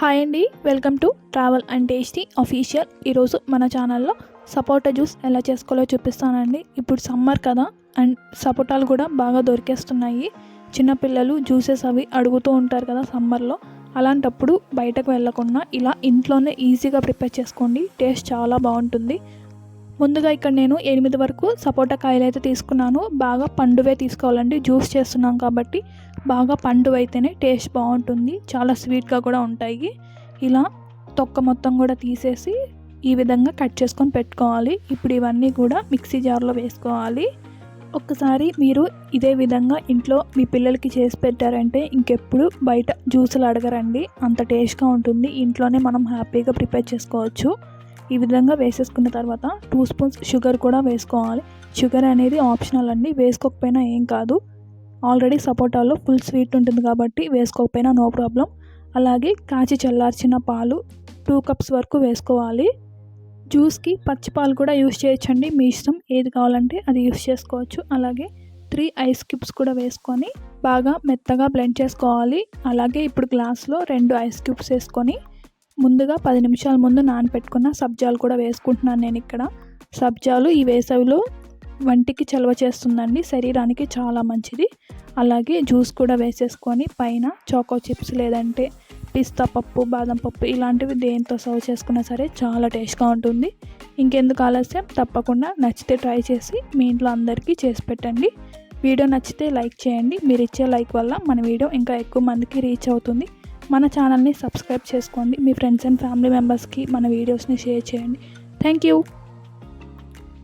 Hi అండి welcome to travel and tasty official ఈరోజు మన ఛానల్లో సపోటా జ్యూస్ ఎలా చేసుకోవాలో చూపిస్తానండి. ఇప్పుడు సమ్మర్ కదా అండ్ సపోటాలు కూడా బాగా దొరికేస్తున్నాయి. చిన్నపిల్లలు జ్యూసెస్ అవి అడుగుతూ ఉంటారు కదా సమ్మర్లో అలాంటప్పుడు బయటకు వెళ్ళకుండా ఇలా ఇంట్లోనే ఈజీగా ప్రిపేర్ చేసుకోండి. టేస్ట్ చాలా బాగుంటుంది. ముందుగా ఇక్కడ నేను ఎనిమిది వరకు సపోటా కాయలు అయితే తీసుకున్నాను. బాగా పండువే తీసుకోవాలండి. జ్యూస్ చేస్తున్నాం కాబట్టి బాగా పండు అయితేనే టేస్ట్ బాగుంటుంది. చాలా స్వీట్గా కూడా ఉంటాయి. ఇలా తొక్క మొత్తం కూడా తీసేసి ఈ విధంగా కట్ చేసుకొని పెట్టుకోవాలి. ఇప్పుడు ఇవన్నీ కూడా మిక్సీ జార్లో వేసుకోవాలి. ఒక్కసారి మీరు ఇదే విధంగా ఇంట్లో మీ పిల్లలకి చేసి పెట్టారంటే ఇంకెప్పుడు బయట జ్యూసులు అడగరండి. అంత టేస్ట్గా ఉంటుంది. ఇంట్లోనే మనం హ్యాపీగా ప్రిపేర్ చేసుకోవచ్చు. ఈ విధంగా వేసేసుకున్న తర్వాత టూ స్పూన్స్ షుగర్ కూడా వేసుకోవాలి. షుగర్ అనేది ఆప్షనల్ అండి. వేసుకోకపోయినా ఏం కాదు. ఆల్రెడీ సపోటాలో ఫుల్ స్వీట్ ఉంటుంది కాబట్టి వేసుకోకపోయినా నో ప్రాబ్లం. అలాగే కాచి చల్లార్చిన పాలు టూ కప్స్ వరకు వేసుకోవాలి. జ్యూస్కి పచ్చి పాలు కూడా యూస్ చేయొచ్చండి. మీ ఇష్టం ఏది కావాలంటే అది యూస్ చేసుకోవచ్చు. అలాగే త్రీ ఐస్ క్యూబ్స్ కూడా వేసుకొని బాగా మెత్తగా బ్లెండ్ చేసుకోవాలి. అలాగే ఇప్పుడు గ్లాస్లో రెండు ఐస్ క్యూబ్స్ వేసుకొని ముందుగా పది నిమిషాల ముందు నానపెట్టుకున్న సబ్జాలు కూడా వేసుకుంటున్నాను నేను ఇక్కడ. సబ్జాలు ఈ వేసవిలో వంటికి చలవ చేస్తుందండి. శరీరానికి చాలా మంచిది. అలాగే జ్యూస్ కూడా వేసేసుకొని పైన చాకో చిప్స్ లేదంటే పిస్తా పప్పు బాదం పప్పు ఇలాంటివి దేంతో సర్వ్ చేసుకున్నా సరే చాలా టేస్ట్గా ఉంటుంది. ఇంకెందుకు ఆలస్యం? తప్పకుండా నచ్చితే ట్రై చేసి మీ ఇంట్లో అందరికీ చేసి పెట్టండి. వీడియో నచ్చితే లైక్ చేయండి. మీరు ఇచ్చే లైక్ వల్ల మన వీడియో ఇంకా ఎక్కువ మందికి రీచ్ అవుతుంది. మన ఛానల్ని సబ్స్క్రైబ్ చేసుకోండి. మీ ఫ్రెండ్స్ అండ్ ఫ్యామిలీ మెంబర్స్కి మన వీడియోస్ని షేర్ చేయండి. Thank you